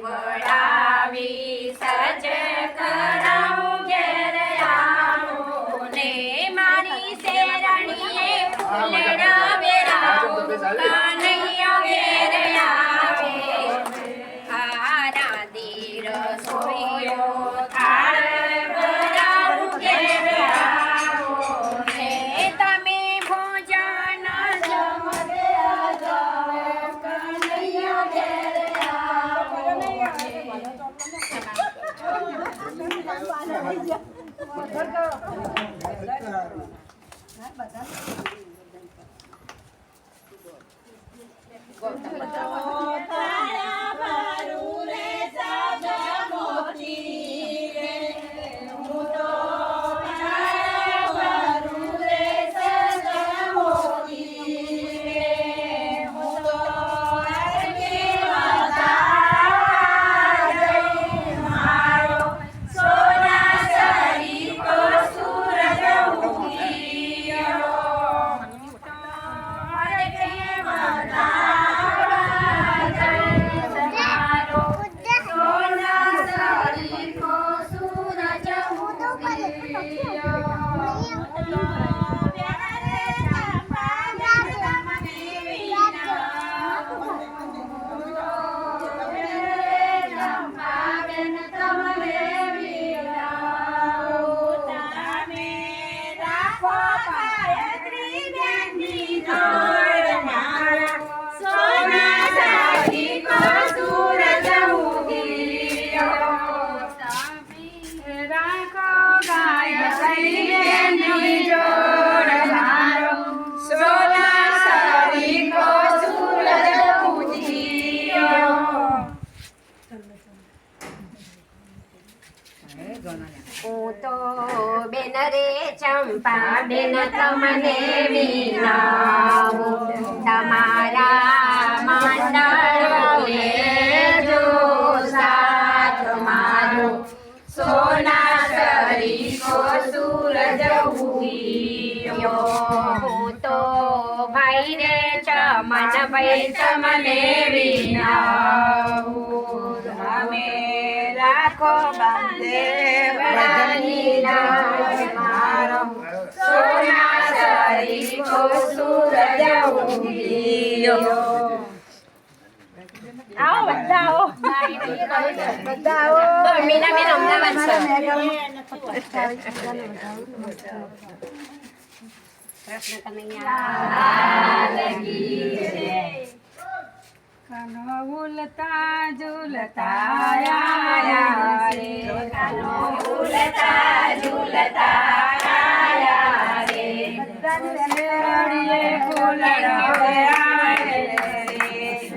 word out. ચંપા બેન તમને વિનાવું. તમારા મંડળ જો સાથ મારો સોના સરીકો સૂરજ હું તો ભાઈ રે ચમન ભાઈ ચમને વિનાવું. બધા આવો મીના બેન અમદાવાદ છે કાનો ઉલતા ઝૂલતા રે કાનો ઝૂલતા આયા રે શેરડીએ રે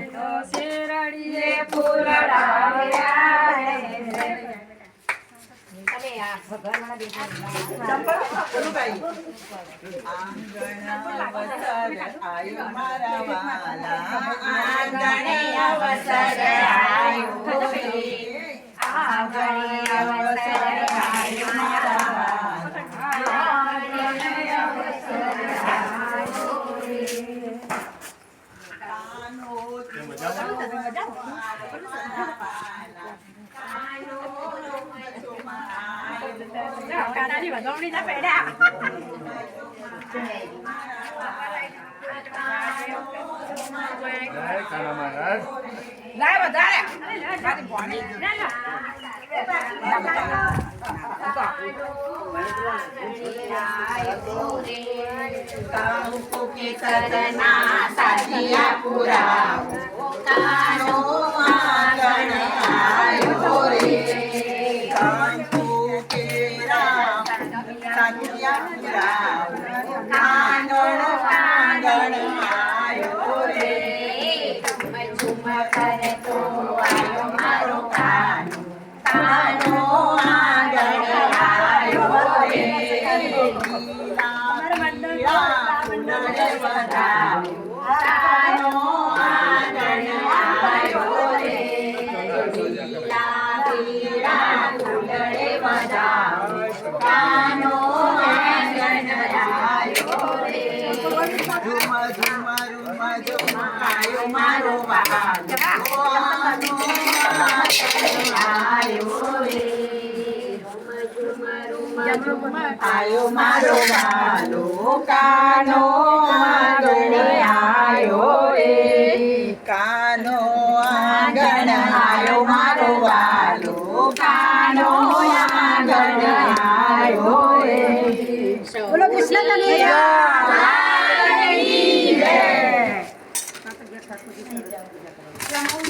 તો શેરડીએ ફૂલડાવે આરે રે અરે આ ભગવાનવાળા બેઠા આંગણે અવસર આયો રે આંગણે અવસર આયો મારા કાનાની વધામણી ના પેડા લાય વધારે મારી ભોણી કરના સાધિયા પુરાવો કાનો આંગણ આયો રે આયો મારો વાલો કાનો આંગણ આયો રે કાનો આંગણ આયો મારો વાલો કાનો આંગણ આયો રે બોલો, કૃષ્ણ માત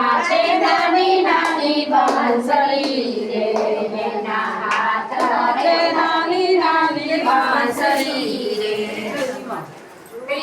માથે નાની નાની બાંસરી રે એના હાથ માથે નાની નાની બાંસરી